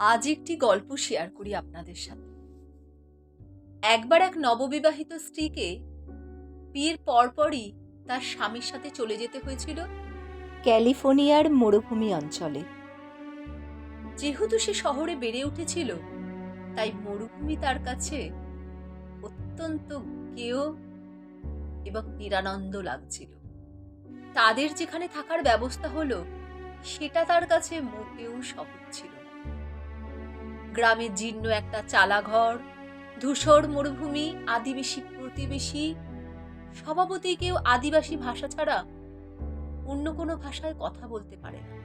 আজ একটি গল্প শেয়ার করি আপনাদের সাথে। একবার এক নববিবাহিত স্ত্রীকে বিয়ের পরপরই তার স্বামীর সাথে চলে যেতে হয়েছিল ক্যালিফোর্নিয়ার মরুভূমি অঞ্চলে। যেহেতু সে শহরে বেড়ে উঠেছিল, তাই মরুভূমি তার কাছে অত্যন্ত গেয় এবং নিরানন্দ লাগছিল। তাদের যেখানে থাকার ব্যবস্থা হলো, সেটা তার কাছে মোটেও সহজ ছিল গ্রামে জীর্ণ একটা চালাঘর, ধূসর মরুভূমি, আদিবাসী প্রতিবেশী, স্বভাবতই কেউ আদিবাসী ভাষা ছাড়া অন্য কোনো ভাষায় কথা বলতে পারে না।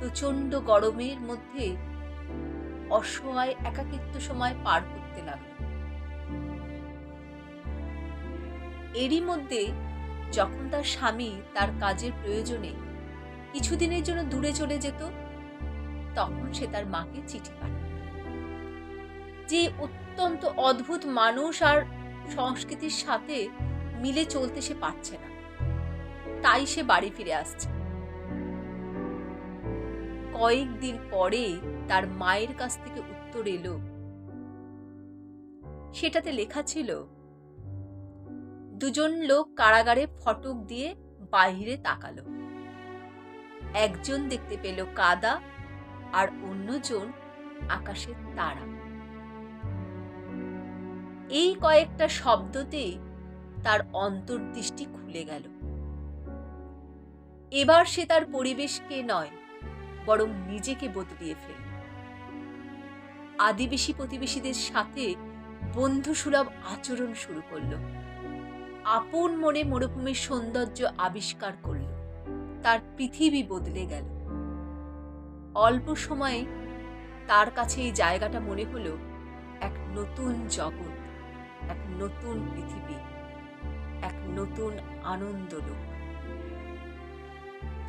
প্রচণ্ড গরমের মধ্যে অসহায় একাকিত্ব সময় পার করতে লাগল। এরই মধ্যে যখন তার স্বামী তার কাজের প্রয়োজনে কিছুদিনের জন্য দূরে চলে যেত তখন সে তার মাকে চিঠি পাঠায়। যে অত্যন্ত অদ্ভুত মানুষ আর সংস্কৃতির সাথে মিলে চলতে সে পারছে না। তাই সে বাড়ি ফিরে আসছে। কয়েকদিন পরে তার মায়ের কাছ থেকে উত্তর এলো। সেটাতে লেখা ছিল, দুজন লোক কারাগারে ফটক দিয়ে বাইরে তাকালো। একজন দেখতে পেল কাদা আর অন্যজন আকাশের তারা। এই কয়েকটা শব্দতেই তার অন্তর্দৃষ্টি খুলে গেল। এবার সে তার পরিবেশকে নয়, বরং নিজেকে বদলিয়ে ফেলল। আদিবাসী প্রতিবেশীদের সাথে বন্ধুসুলভ আচরণ শুরু করল। আপন মনে মরুভূমির সৌন্দর্য আবিষ্কার করল। তার পৃথিবী বদলে গেল। অল্প সময়ে তার কাছে এই জায়গাটা মনে হলো এক নতুন জগৎ, এক নতুন পৃথিবী, এক নতুন আনন্দ লোক।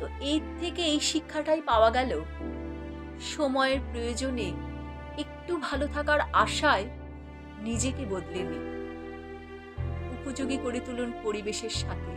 তো এর থেকে এই শিক্ষাটাই পাওয়া গেল সময়ের প্রয়োজনে একটু ভালো থাকার আশায় নিজেকে বদলে নিন উপযোগী করে তুলুন পরিবেশের সাথে।